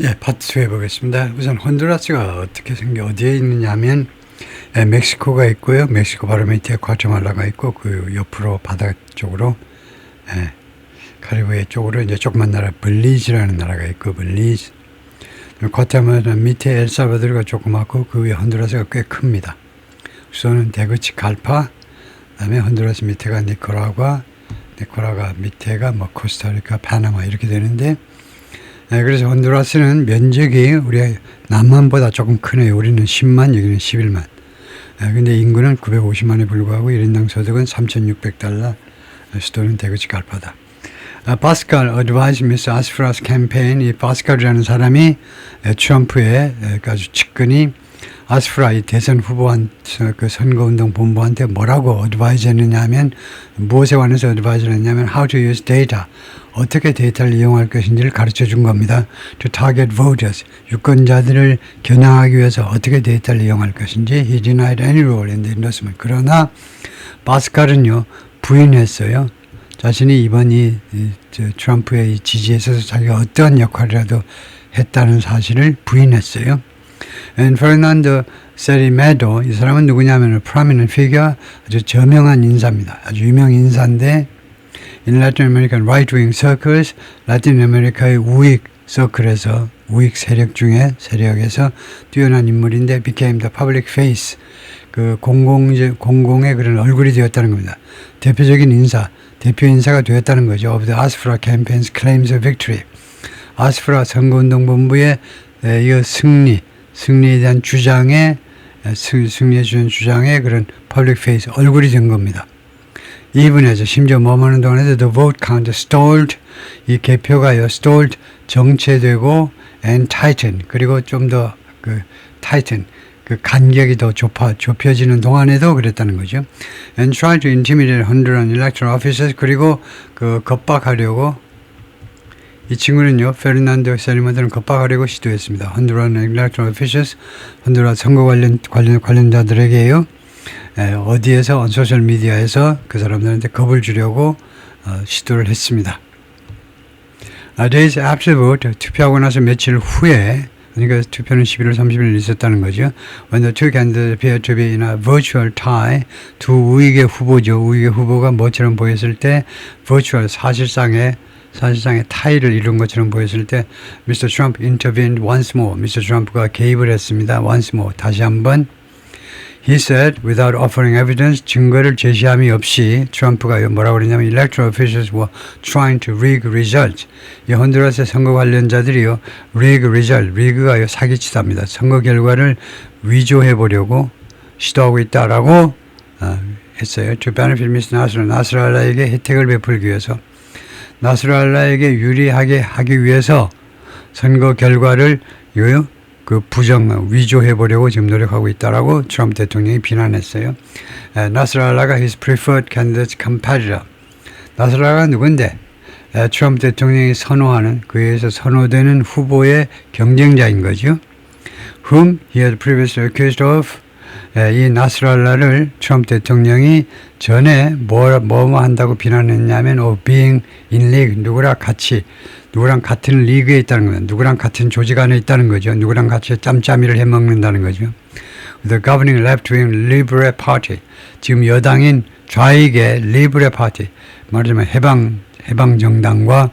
예, 파트 2 해보겠습니다. 우선 혼두라스가 어떻게 생겨 어디에 있느냐 하면 예, 멕시코가 있고요. 멕시코 바로 밑에 과테말라가 있고 그 옆으로 바다 쪽으로 예, 카리브해 쪽으로 이제 조그만 나라 블리즈라는 나라가 있고 블리즈 과테말라 밑에 엘살바도르가 조그맣고 그 위에 혼두라스가 꽤 큽니다. 우선은 대그치 갈파 그다음에 혼두라스 밑에가 니코라과 니코라가 밑에가 뭐 코스타리카 파나마 이렇게 되는데 네, 그래서 혼두라스는 면적이 우리 남한보다 조금 크네요. 우리는 10만, 여기는 11만. 네, 근데 인구는 950만에 불과하고 1인당 소득은 3,600달러, 수도는 대구치 갈파다. 아, 파스칼 미스 아스프라스 캠페인 이 파스칼이라는 사람이 에, 트럼프의 에, 아주 측근이 아스프라 이 대선 후보한테 그 선거운동 본부한테 뭐라고 어드바이즈 했느냐 하면 무엇에 관해서 어드바이즈를 했냐면 how to use data 어떻게 데이터를 이용할 것인지를 가르쳐 준 겁니다. to target voters 유권자들을 겨냥하기 위해서 어떻게 데이터를 이용할 것인지 he denied any role in the endorsement 그러나 바스칼은요 부인했어요. 자신이 이번 이, 트럼프의 이 지지에 있어서 자기가 어떠한 역할이라도 했다는 사실을 부인했어요. And Fernando Serimedo 이 사람은 누구냐면 prominent figure 아주 저명한 인사입니다. 아주 유명 인사인데 in Latin American right-wing circles 라틴 아메리카의 우익 서클에서 우익 세력 중에 세력에서 뛰어난 인물인데 became the public face 그 공공 공공의 그런 얼굴이 되었다는 겁니다. 대표적인 인사, 대표 인사가 되었다는 거죠. Of the Asfra campaign's claims of victory. 아스프라 선거운동본부의 이 승리, 승리에 대한 주장에 승리해 주는 주장에 그런 퍼블릭 페이스 얼굴이 된 겁니다. 이분에서 심지어 머무는 동안에도 the vote count stalled 이 개표가요 stalled 정체되고 and tighten 그리고 좀 더 그 tighten 그 간격이 더 좁아 좁혀지는 동안에도 그랬다는 거죠. and try to intimidate Honduran electoral officers 그리고 그 겁박하려고 이 친구는요, 페르난도 세리마드는 겁박하려고 시도했습니다. 헌두란 electoral officials, 헌두라 선거 관련, 관련, 관련자들에게요, 에, 어디에서, 소셜 미디어에서 그 사람들한테 겁을 주려고 어, 시도를 했습니다. 아, days after vote, 투표하고 나서 며칠 후에, 그러니까 투표는 11월 30일 있었다는 거죠. When the two candidates appeared to be in a virtual tie, 두 우익의 후보죠. 우익의 후보가 뭐처럼 보였을 때, virtual 사실상의 사실상의 타이를 이룬 것처럼 보였을 때 Mr. Trump intervened once more. Mr. Trump가 개입을 했습니다. once more. 다시 한번 He said, without offering evidence, 증거를 제시함이 없이 트럼프가 뭐라고 그러냐면 electoral officials were trying to rig results. 이 honduras 선거 관련자들이요, rig result, rig가요 사기치다입니다. 선거 결과를 위조해 보려고 시도하고 있다라고 어, 했어요. To benefit Mr. 나스라, 나스랄라에게 혜택을 베풀기 위해서. 나스랄라에게 유리하게 하기 위해서 선거 결과를 그 부정 위조해 보려고 지금 노력하고 있다라고 트럼프 대통령이 비난했어요. 나스랄라가 his preferred candidate competitor. 나스랄라가 누군데? 트럼프 대통령이 선호하는 그에 서 선호되는 후보의 경쟁자인 거죠. Whom he had previously accused of 이 나스랄라를 트럼프 대통령이 전에 뭐, 뭐 한다고 비난했냐면 of being in league 누구랑 같이 누구랑 같은 리그에 있다는 거예요. 누구랑 같은 조직 안에 있다는 거죠. 누구랑 같이 짬짬이를 해먹는다는 거죠. The governing left-wing Libre Party 지금 여당인 좌익의 Libre Party 말하자면 해방 해방 정당과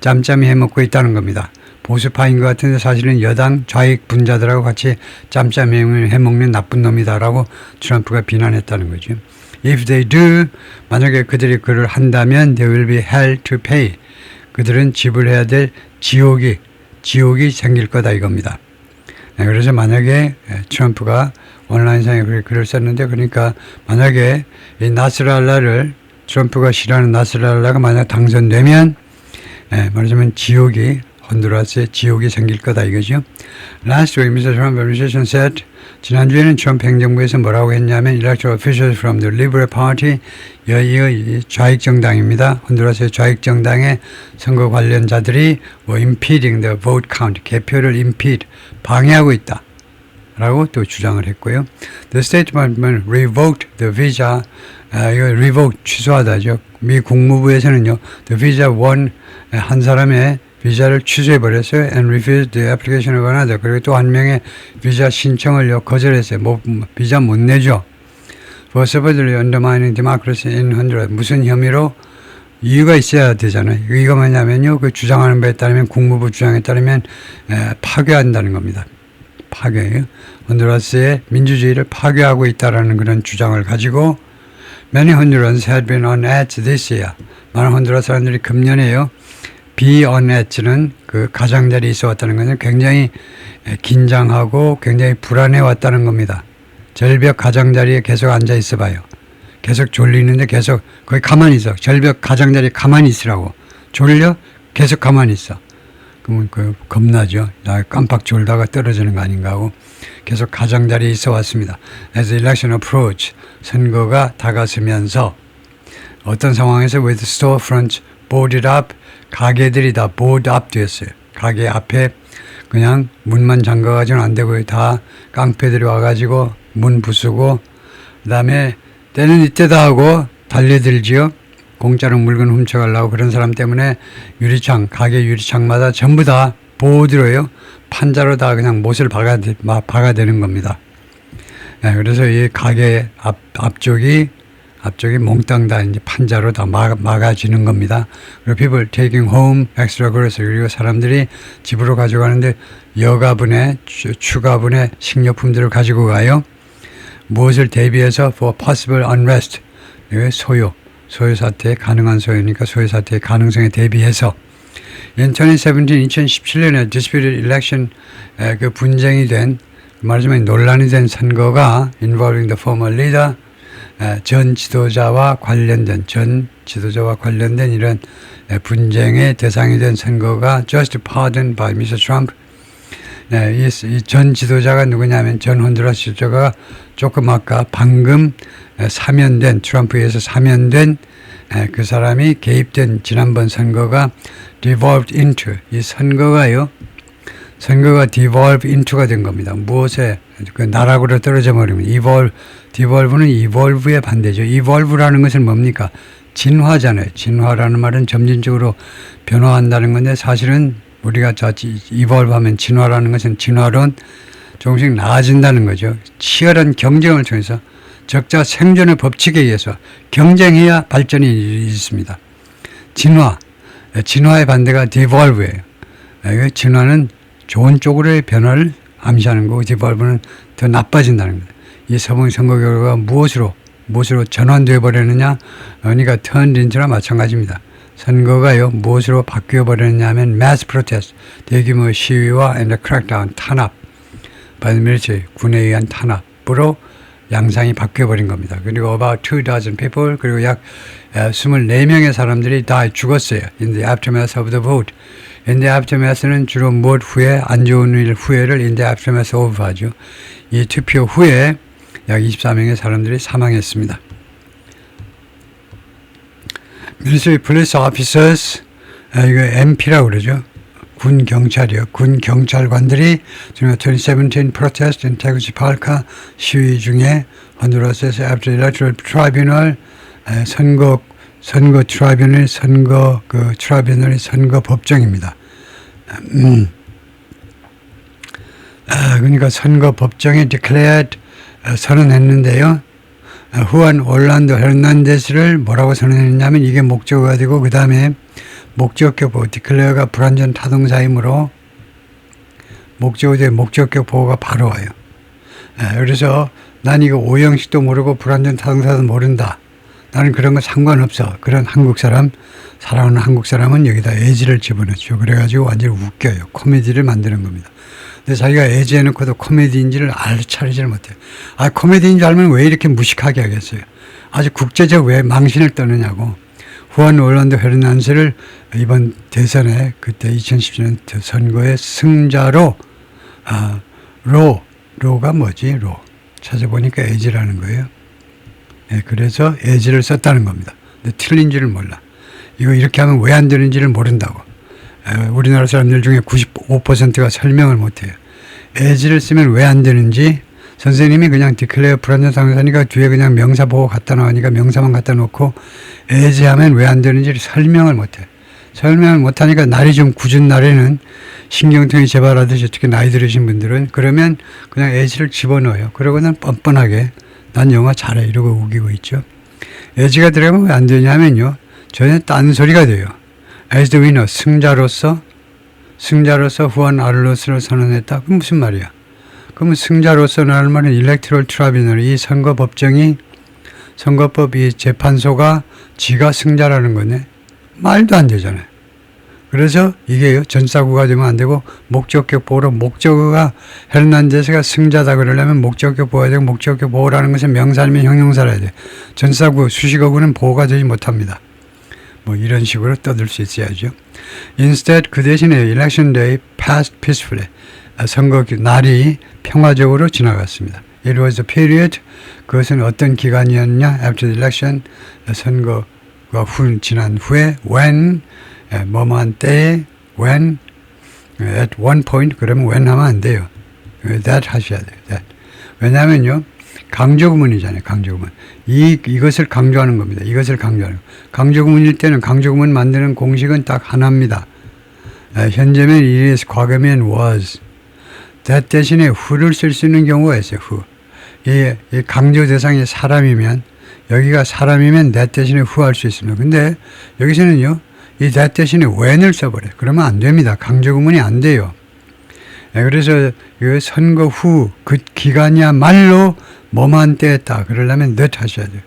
짬짬이 해먹고 있다는 겁니다. 보수파인 것 같은데 사실은 여당 좌익 분자들하고 같이 짬짬이 해먹는 나쁜 놈이다라고 트럼프가 비난했다는 거죠. If they do, 만약에 그들이 그를 한다면 they will be held to pay. 그들은 지불해야 될 지옥이 지옥이 생길 거다 이겁니다. 네, 그래서 만약에 트럼프가 온라인상에 글을 썼는데 그러니까 만약에 이 나스랄라를 트럼프가 싫어하는 나스랄라가 만약 당선되면 네, 말하자면 지옥이 혼두라스에 지옥이 생길 거다 이거죠. Last week, Mr. Trump administration said 지난주에는 트럼프 행정부에서 뭐라고 했냐면 electoral officials from the Liberal Party 여의 좌익 정당입니다. 혼두라스의 좌익 정당의 선거 관련자들이 뭐 impeding the vote count 개표를 impede 방해하고 있다. 라고 또 주장을 했고요. The State Department revoked the visa, 아, 이거 revoke 취소하다죠. 미 국무부에서는요, the visa one 한 사람의 비자를 취소해 버렸어요. and refused the application of another. 그리고 또 한 명의 비자 신청을 거절했어요. 뭐, 비자 못 내죠. for supposedly undermining democracy in Honduras. 무슨 혐의로? 이유가 있어야 되잖아요. 이유가 뭐냐면요. 그 주장하는 바에 따르면 국무부 주장에 따르면 에, 파괴한다는 겁니다. 파괴예요. honduras 민주주의를 파괴하고 있다라는 그런 주장을 가지고 many Hondurans had been on edge this year. 많은 혼두라스 사람들이 금년에요. Edge는 그 가장자리에 있어 왔다는 것은 굉장히 에, 긴장하고 굉장히 불안해 왔다는 겁니다. 절벽 가장자리에 계속 앉아 있어 봐요. 계속 졸리는데 계속 거기 가만히 있어. 절벽 가장자리에 가만히 있으라고. 졸려? 계속 가만히 있어. 그러면 그 겁나죠. 나 깜빡 졸다가 떨어지는 거 아닌가 하고 계속 가장자리에 있어 왔습니다. As election approach 선거가 다가서면서 어떤 상황에서 with storefronts boarded up 가게들이 다 up 됐어요. 가게 앞에 그냥 문만 잠가가지고는 안 되고 다 깡패들이 와가지고 문 부수고 그다음에 때는 이때다 하고 달려들지요. 공짜로 물건 훔쳐가려고 그런 사람 때문에 유리창 가게 유리창마다 전부 다 보드로요 판자로 다 그냥 못을 박아 박아대는 겁니다. 네, 그래서 이 가게 앞 앞쪽이 앞쪽이 몽땅 다 이제 판자로 다 막, 막아지는 겁니다. 그리고 people taking home extra grocery 그리고 사람들이 집으로 가져가는데 여가분의 추- 추가분의 식료품들을 가지고 가요. 무엇을 대비해서 for possible unrest 소요 소요 사태 가능한 소요니까 소요 사태의 가능성에 대비해서 in 2017, 2017년에 disputed election 에, 그 분쟁이 된 말하자면 논란이 된 선거가 involving the former leader 에, 전 지도자와 관련된 전 지도자와 관련된 이런 에, 분쟁의 대상이 된 선거가 just pardoned by Mr. Trump 네, 이전 지도자가 누구냐면 전 혼두라스 지도자가 조금 아까 방금 에, 사면된 트럼프에 의해서 사면된 에, 그 사람이 개입된 지난번 선거가 devolved into 이 선거가요 선거가 devolve into가 된 겁니다. 무엇에 그 나락으로 떨어져 버리면 evolve, devolve는 evolve의 반대죠. evolve라는 것은 뭡니까? 진화잖아요. 진화라는 말은 점진적으로 변화한다는 건데 사실은 우리가 저 evolve 하면 진화라는 것은 진화론 조금씩 나아진다는 거죠. 치열한 경쟁을 통해서 적자 생존의 법칙에 의해서 경쟁해야 발전이 있습니다. 진화, 진화의 반대가 devolve예요. 이게 진화는 좋은 쪽으로의 변화를 암시하는 거고 디볼브는 더 나빠진다는 거예요. 이 서방 선거 결과가 무엇으로 무엇으로 전환되어 버리느냐 그러니까 턴린즈나 마찬가지입니다. 선거가요 무엇으로 바뀌어 버렸냐면 mass protest 대규모 시위와 and crackdown 탄압 반밀치 군에 의한 탄압으로 양상이 바뀌어 버린 겁니다. 그리고 about two dozen people 그리고 약 24명의 사람들이 다 죽었어요. In the aftermath of the vote. Aftermath는 주로 무엇 후에 안 좋은 일 후에를 in the aftermath of 하죠. 이 투표 후에 약 24명의 사람들이 사망했습니다. Military Police Officers 아, 이거 MP라고 그러죠. 군 경찰이요. 군 경찰관들이 지금 2017 protest in Tegucigalpa 시위 중에 honduras after electoral tribunal 에, 선거 선거 트라이뷰널 선거 그 트라이뷰널이 선거 법정입니다. 음. 아, 그러니까 선거 법정에 declared 어, 선언했는데요. 어, 후안 올란도 헤르난데스를 뭐라고 선언했냐면 이게 목적어가 되고 그 다음에 목적격 보호 디클레어가 불완전 타동사이므로 목적어에 목적격 보호가 바로 와요. 에, 그래서 난 이거 오형식도 모르고 불완전 타동사도 모른다. 나는 그런 거 상관없어. 그런 한국 사람, 사랑하는 한국 사람은 여기다 애지를 집어넣죠. 그래가지고 완전히 웃겨요. 코미디를 만드는 겁니다. 근데 자기가 애지해놓고도 코미디인지를 알차리질 못해요. 아, 코미디인 줄 알면 왜 이렇게 무식하게 하겠어요. 아주 국제적 왜 망신을 떠느냐고. 후안 올란도 헤르난스를 이번 대선에 그때 2017년 선거의 승자로, 아, 로, 로가 뭐지? 로. 찾아보니까 애지라는 거예요. 예, 그래서 애지를 썼다는 겁니다. 근데 틀린 줄을 몰라. 이거 이렇게 하면 왜 안 되는지를 모른다고. 에, 우리나라 사람들 중에 95%가 설명을 못해요. 애지를 쓰면 왜 안 되는지 선생님이 그냥 디클레어 불안전 상사니까 뒤에 그냥 명사 보고 갖다 놓으니까 명사만 갖다 놓고 애지하면 왜 안 되는지 설명을 못해. 설명을 못하니까 날이 좀 굳은 날에는 신경통이 재발하듯이 특히 나이 들으신 분들은 그러면 그냥 애지를 집어넣어요. 그러고는 뻔뻔하게 난 영화 잘해 이러고 우기고 있죠. 애지가 들어가면 왜 안 되냐면요. 전혀 딴 소리가 돼요. As the 승자로서 승자로서 후원 아를로스를 선언했다. 그 무슨 말이야? 그러면 승자로서는 할 말은 일렉트럴 트라비널 이 선거 법정이 선거법 이 재판소가 지가 승자라는 거네. 말도 안 되잖아요. 그래서 이게요 전사구가 되면 안 되고 목적격 보호로 목적어가 헤르난데스가 승자다 그러려면 목적격 보호야 되고 목적격 보호라는 것은 명사면 형용사라 돼. 전사구 수식어구는 보호가 되지 못합니다. 뭐 이런 식으로 떠들 수 있어야죠. Instead 그 대신에 election day passed peacefully. 아, 선거 날이 평화적으로 지나갔습니다. It was a period 그것은 어떤 기간이었냐? After the election 선거가 후 지난 후에 when 예, 뭐뭐한 때에 when at one point 그러면 when 하면 안 돼요. that 하셔야 돼요. that. 왜냐하면요. 강조구문이잖아요. 강조구문. 이, 이것을 강조하는 겁니다. 이것을 강조하는. 강조구문일 때는 강조구문 만드는 공식은 딱 하나입니다. 에, 현재면 is, 과거면 was. that 대신에 who를 쓸 수 있는 경우가 있어요. who. 이, 이 강조 대상이 사람이면 여기가 사람이면 that 대신에 who 할 수 있습니다. 근데 여기서는요. 이 that 대신에 when을 써버려요. 그러면 안 됩니다. 강조구문이 안 돼요. 예, 그래서 그 선거 후 그 기간이야말로 뭐만 때했다. 그러려면 that 하셔야 돼요.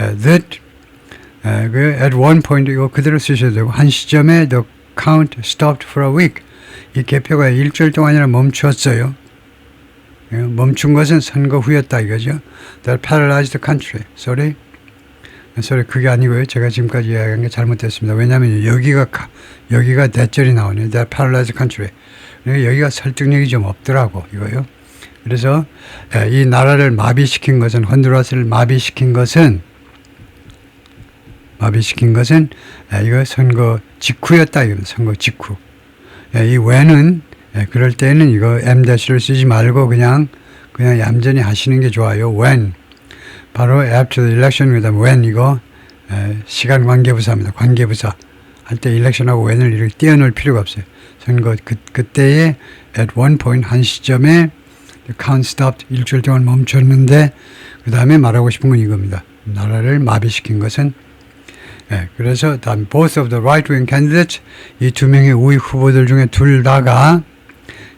예, that 예, 그 at one point 이거 그대로 쓰셔도 되고 한 시점에 the count stopped for a week. 이 개표가 일주일 동안이나 멈추었어요. 예, 멈춘 것은 선거 후였다 이거죠. That paralyzed the country. Sorry. Sorry 그게 아니고요. 제가 지금까지 이야기한 게 잘못됐습니다. 왜냐하면 여기가 가- 여기가 대절이 나오네요. That paralyzed. 그러니까 여기가 설득력이 좀 없더라고 이거요. 그래서 에, 이 나라를 마비시킨 것은 honduras 를 마비시킨 것은 마비시킨 것은 에, 이거 선거 직후였다 이거 선거 직후. 에, 이 에, 그럴 때는 이거 m 대시를 쓰지 말고 그냥 그냥 얌전히 하시는 게 좋아요. when 바로 after the election 그다음 when 이거 에, 시간 관계부사입니다. 관계부사 할 때 election하고 when을 이렇게 띄어놓을 필요가 없어요. 선거 그 그때에 at one point 한 시점에 count stopped 일주일 동안 멈췄는데 그 다음에 말하고 싶은 건 이겁니다. 나라를 마비시킨 것은 예, 그래서 다음 both of the right-wing candidates 이 두 명의 우익 후보들 중에 둘 다가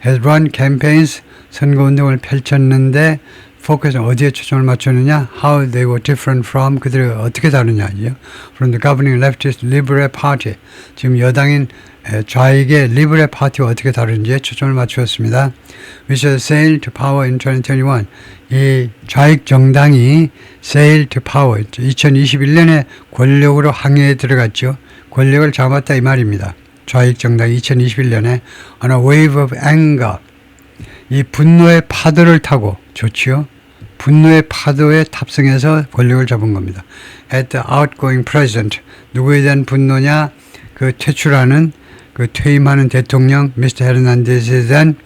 has run campaigns 선거운동을 펼쳤는데 포커스는 어디에 초점을 맞췄느냐? How they were different from 그들이 어떻게 다르냐죠. From the governing leftist Liberal Party 지금 여당인 에, 좌익의 리브레 파티와 어떻게 다른지에 초점을 맞추었습니다. Which has sailed to power in 2021. 이 좌익 정당이 sail to power 2021년에 권력으로 항해에 들어갔죠. 권력을 잡았다 이 말입니다. 좌익 정당이 2021년에 on a wave of anger 이 분노의 파도를 타고 좋지요. 분노의 파도에 탑승해서 권력을 잡은 겁니다. At the outgoing president 누구에 대한 분노냐? 그 퇴출하는 그 퇴임하는 대통령 미스터 헤르난데스에 대한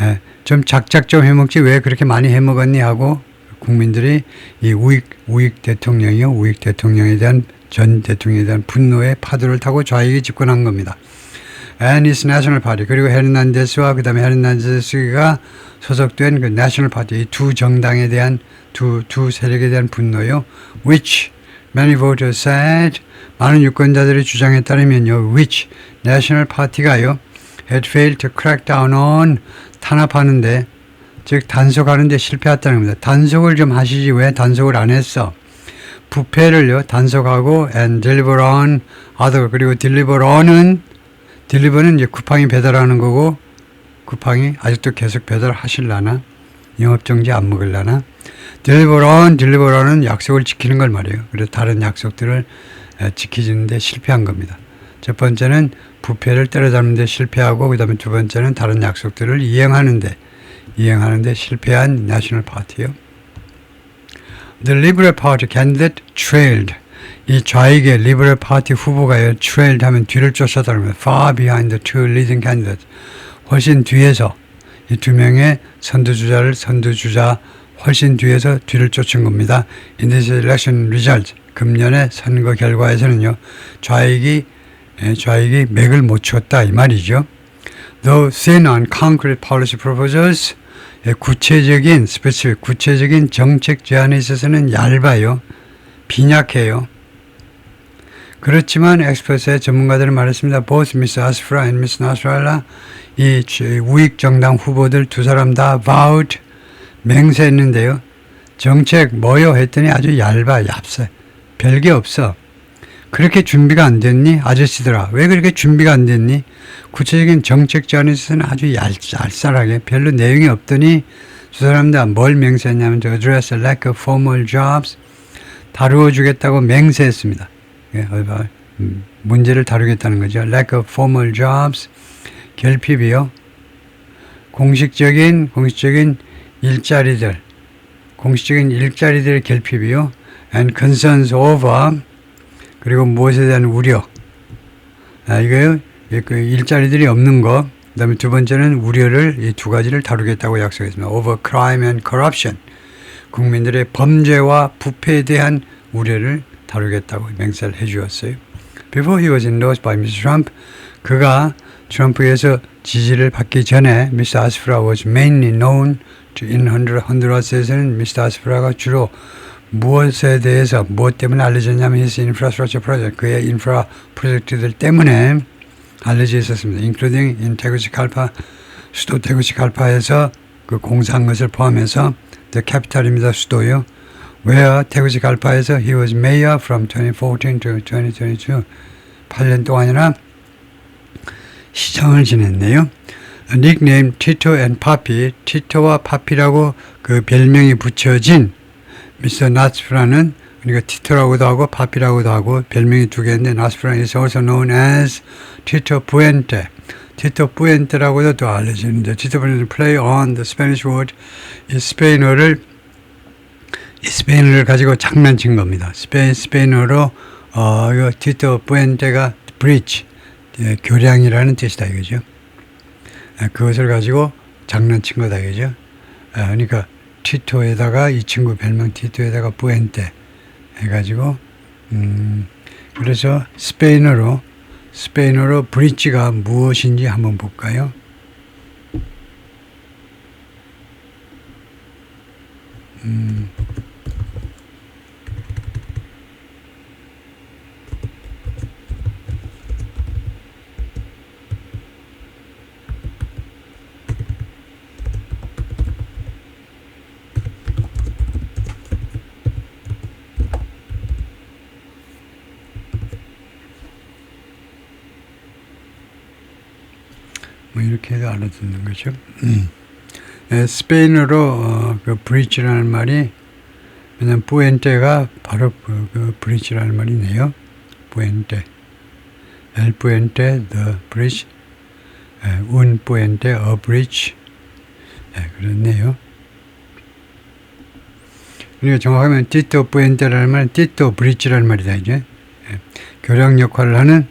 에, 좀 작작 좀 해먹지 왜 그렇게 많이 해먹었니 하고 국민들이 이 우익 우익 대통령이요 우익 대통령에 대한 전 대통령에 대한 분노의 파도를 타고 좌익이 집권한 겁니다. Its national party 그리고 헤르난데스와 그다음에 헤르난데스가 소속된 그 national party 이두 정당에 대한 두 두 세력에 대한 분노요. which many voters said 많은 유권자들의 주장에 따르면요. which national party가요. had failed to crack down on 탄압하는데 즉 단속하는데 실패했다는 겁니다. 단속을 좀 하시지 왜 단속을 안 했어? 부패를요 단속하고 and deliver on other 그리고 deliver on은 딜리버는 이제 쿠팡이 배달하는 거고 쿠팡이 아직도 계속 배달하실라나 영업정지 안 먹을라나 딜리버런 딜리버런은 약속을 지키는 걸 말이에요. 그래서 다른 약속들을 에, 지키는데 실패한 겁니다. 첫 번째는 부패를 때려잡는데 실패하고 그다음에 두 번째는 다른 약속들을 이행하는데 이행하는데 실패한 내셔널 파티요. The Liberal Party candidate trailed 이 좌익의 리버럴 파티 후보가요, trailed 하면 뒤를 겁니다. far behind the two leading candidates. 훨씬 뒤에서 이 두 명의 선두주자를 선두주자 훨씬 뒤에서 뒤를 쫓은 겁니다. In this election result, 금년의 선거 결과에서는요, 좌익이 예, 좌익이 맥을 못 쳤다 이 말이죠. Though thin on concrete policy proposals, 예, 구체적인 스페시픽 구체적인 정책 제안에 있어서는 얇아요. 빈약해요. 그렇지만 엑스퍼스의 전문가들은 말했습니다. Both Miss Asfra and Miss Nasrallah 이 우익 정당 후보들 두 사람 다 vowed 맹세했는데요. 정책 뭐요 했더니 아주 얇아 얇세 별게 없어. 그렇게 준비가 안 됐니? 아저씨들아. 왜 그렇게 준비가 안 됐니? 구체적인 정책 제안에 있어서는 아주 얄, 얄쌀하게 별로 내용이 없더니 두 사람 다 뭘 맹세했냐면 to address a lack of formal jobs 다루어 주겠다고 맹세했습니다. 예, 음, 문제를 다루겠다는 거죠. lack of formal jobs 결핍이요. 공식적인 공식적인 일자리들 공식적인 일자리들의 결핍이요. and concerns over 그리고 무엇에 대한 우려. 아, 이거요. 그 일자리들이 없는 거. 그 다음에 두 번째는 우려를 이 두 가지를 다루겠다고 약속했습니다. over crime and corruption. 국민들의 범죄와 부패에 대한 우려를 다루겠다고 맹세를 해 주었어요. Before he was endorsed by Mr. Trump, 그가 트럼프에서 지지를 받기 전에 Mr. Asfra was mainly known to in Honduras에서는 Mr. Asfra가 주로 무엇에 대해서 무엇 때문에 알려졌냐면 his infrastructure project 그의 인프라 프로젝트들 때문에 알려져 있었습니다. including in 테구시칼파 수도 테구시칼파에서 그 공사한 것을 포함해서 the capital입니다. 수도요. Where 테구시칼파에서 he was mayor from 2014 to 2022 8년 동안이나 시장을 지냈네요. 닉네임 티토 앤 파피, 티토와 파피라고 그 별명이 붙여진 미스터 나츠프라는 그러니까 티토라고도 하고 파피라고도 하고 별명이 두 개인데 나츠프라 is also known as 티토 부엔테. 티토 부엔테라고도 또 알려지는데 티토 부엔테 play on the Spanish word 이 스페인어를 이 스페인어를 가지고 장난친 겁니다. 스페인 스페인어로 어 이거 티토 부엔테가 bridge 예, 교량이라는 뜻이다 이거죠. 예, 그것을 가지고 장난친 거다 이거죠. 예, 그러니까 티토에다가 이 친구 별명 티토에다가 부엔테 해가지고 음 그래서 스페인어로 스페인어로 브릿지가 무엇인지 한번 볼까요? 음. 알아듣는 거죠. 음. 에, 스페인어로 어, 그 브릿지라는 말이 왜냐면 부엔테가 바로 그, 그 브릿지라는 말이네요. 부엔테. El puente, the bridge. bridge. 에, 그렇네요. 그러니까 정확하면 티토 부엔테라는 말은 티토 브릿지라는 말이다 이제. 에, 교량 역할을 하는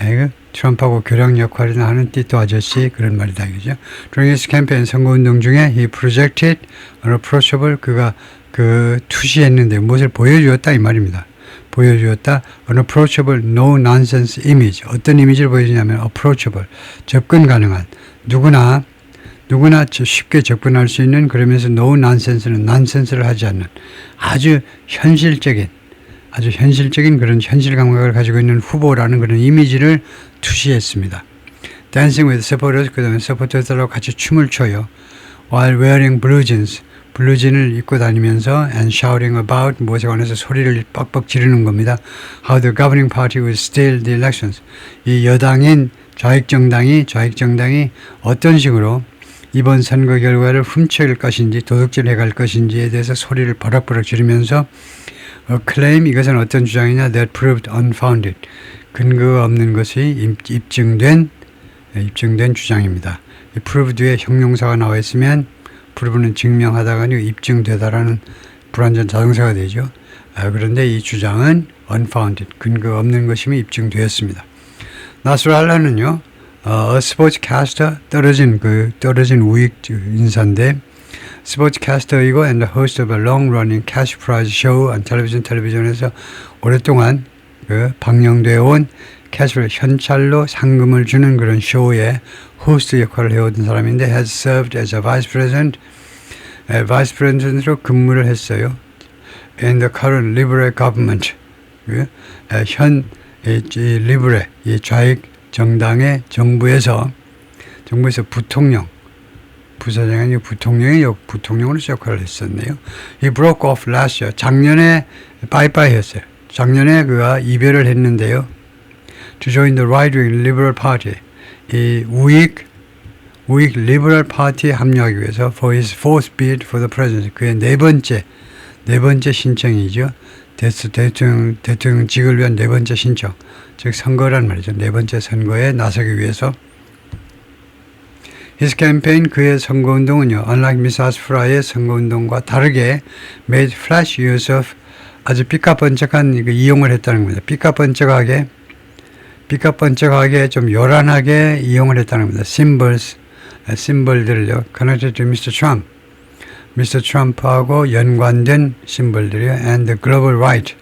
에, 그 트럼프하고 교량 역할을 하는 띠또 아저씨 그런 말이다 이거죠. During 선거운동 중에 he projected unapproachable 그가 그 투시했는데 무엇을 보여주었다 이 말입니다. 보여주었다 unapproachable no nonsense image 어떤 이미지를 보여주냐면 approachable 접근 가능한 누구나 누구나 쉽게 접근할 수 있는 그러면서 no nonsense는 nonsense를 하지 않는 아주 현실적인 아주 현실적인 그런 현실 감각을 가지고 있는 후보라는 그런 이미지를 투시했습니다. Dancing with supporters, 그 다음에 서포터들하고 같이 춤을 춰요. While wearing blue jeans, 블루진을 입고 다니면서 and shouting about 무엇에 관해서 소리를 빡빡 지르는 겁니다. How the governing party will steal the elections. 이 여당인 좌익 정당이 좌익 정당이 어떤 식으로 이번 선거 결과를 훔쳐갈 것인지 도둑질 해 갈 것인지에 대해서 소리를 버럭버럭 지르면서 A claim 이것은 어떤 주장이냐 that proved unfounded 근거 없는 것이 입증된 입증된 주장입니다. prove 뒤에 형용사가 나와 있으면 prove는 증명하다가 아니고 입증되다라는 불완전 자동사가 되죠. 아, 그런데 이 주장은 unfounded 근거 없는 것임이 입증되었습니다. 나스랄라는요, 어, 스포츠 캐스터 떨어진 그 떨어진 우익 인사인데 스포츠캐스터이고 and host of a long-running cash prize show on television 텔레비전에서 오랫동안 그 방영되어 온 캐시로 현찰로 상금을 주는 그런 쇼의 호스트 역할을 해오던 사람인데 has served as a vice president, 에, vice president으로 근무를 했어요. in the current liberal government. 그, 에, 현 이, 이 리브레 이 좌익 정당의 정부에서 정부에서 부통령 부사장이 아니고 부통령이 역- 부통령으로서 역할을 했었네요. He broke off last year. 작년에 빠이빠이 했어요. 작년에 그가 이별을 했는데요. To join the right-wing liberal party. 이 우익 우익 리버럴 파티에 합류하기 위해서 for his fourth bid for the presidency. 그의 네 번째 네 번째 신청이죠. 대, 대통령 대통령직을 위한 네 번째 신청. 즉 선거란 말이죠. 네 번째 선거에 나서기 위해서 His campaign 그의 선거운동은요. Unlike Miss Asfra의 선거운동과 다르게 made flash use of 아주 삐까번쩍한 그 이용을 했다는 겁니다. 삐까번쩍하게 삐까번쩍하게 좀 요란하게 이용을 했다는 겁니다. symbols 심벌들을요. connected to Mr. Trump. Mr. 트럼프하고 연관된 심벌들이요. and the global right.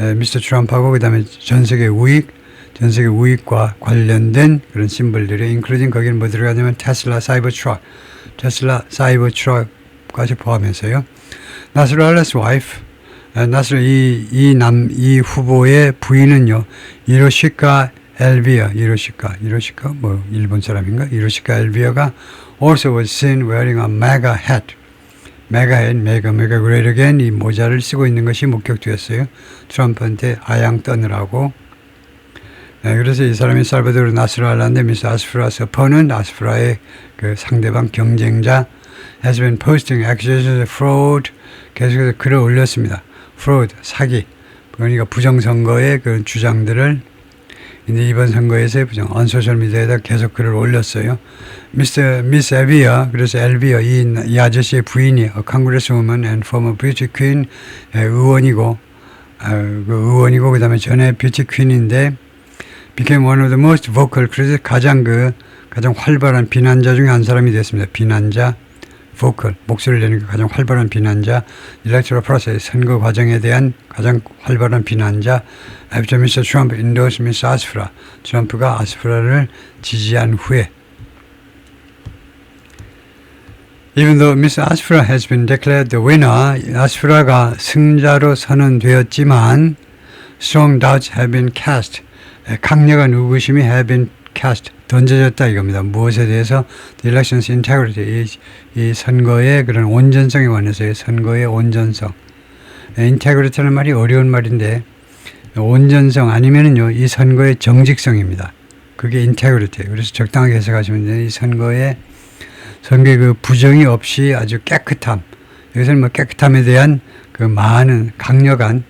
에, Mr. 트럼프하고 그다음에 전 세계 우익 전 세계 우익과 관련된 그런 심벌들이 including 거기는 뭐 들어가냐면 테슬라 사이버 트럭 테슬라 사이버 트럭까지 포함해서요. 나스랄라스 와이프 나스랄 이이 남 이 후보의 부인은요. 이로시카 엘비어 이로시카 이로시카 뭐 일본 사람인가 이로시카 엘비어가 also was seen wearing a MAGA hat 메가, 메가 그레이트 어겐 이 모자를 쓰고 있는 것이 목격되었어요. 트럼프한테 아양 떠느라고. 네, 그래서 이 사람이 살바도르 나스랄라인데 미스 아스프라스 퍼는 아스프라의 그 상대방 경쟁자 has been posting accusations of fraud 계속해서 글을 올렸습니다. fraud, 사기. 그러니까 부정선거의 그 주장들을 근데 이번 선거에서 부정 언 소셜 미디어에다 계속 글을 올렸어요. 미스터 미스 에비어 그래서 엘비어 이, 이 아저씨의 부인이 congresswoman and former beauty queen 에, 의원이고 아, 그 의원이고 그다음에 전에 뷰티 퀸인데 became one of the most vocal 그래서 가장 그 가장 활발한 비난자 중에 한 사람이 됐습니다. 비난자 vocal 목소리를 내는 그 가장 활발한 비난자 electoral process 선거 과정에 대한 가장 활발한 비난자 after Mr. Trump endorsed Miss Asfra 트럼프가 아스프라를 지지한 후에 Even though Miss Asfra has been declared the winner, 아스프라가 승자로 선언되었지만 strong doubts have been cast. 에, 강력한 의구심이 have been cast. 던져졌다 이겁니다. 무엇에 대해서 election's integrity, 이, 이 선거의 그런 온전성에 관해서의 선거의 온전성. 에, integrity라는 말이 어려운 말인데 온전성 아니면은요 이 선거의 정직성입니다. 그게 integrity. 그래서 적당하게 해석하시면. 이 선거의 선거의 그 부정이 없이 아주 깨끗함. 여기서는 뭐 깨끗함에 대한 그 많은 강력한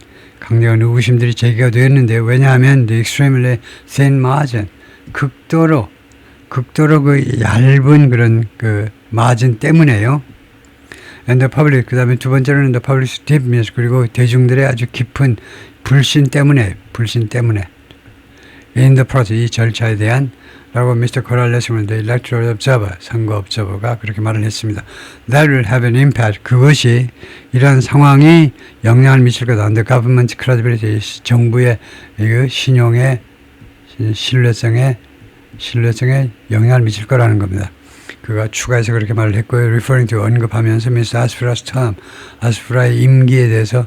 강력한 의구심들이 제기가 되었는데 왜냐하면 the extremely thin margin 극도로 극도로 그 얇은 그런 그 마진 때문에요. And the public 그다음에 두 번째로는 the public's deep miss 그리고 대중들의 아주 깊은 불신 때문에 불신 때문에 in the process 이 절차에 대한 라고 미스터 코랄레스는 the electoral observer 선거 observer가 그렇게 말을 했습니다. That will have an impact. 그것이 이러한 상황이 영향을 미칠 거다. The government credibility 정부의 이 신용에 신뢰성에 신뢰성에 영향을 미칠 거라는 겁니다. 그가 추가해서 그렇게 말을 했고요. referring to 언급하면서 미스 아스프라스 term 아스프라의 임기에 대해서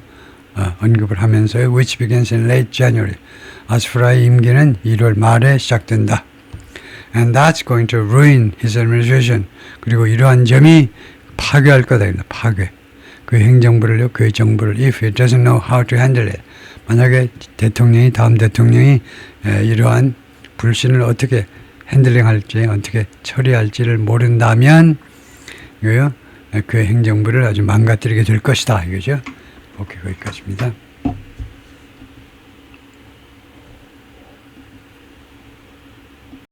어, 언급을 하면서요. which begins in late January. 아스프라의 임기는 1월 말에 시작된다. And that's going to ruin his administration. 그리고 이러한 점이 파괴할 거다. 파괴. 그 행정부를요, 그의 정부를 if he doesn't know how to handle it. 만약에 대통령이 다음 대통령이 에, 이러한 불신을 어떻게 핸들링할지 어떻게 처리할지를 모른다면 그의 행정부를 아주 망가뜨리게 될 것이다. 이거죠. 오케이 거기까지입니다.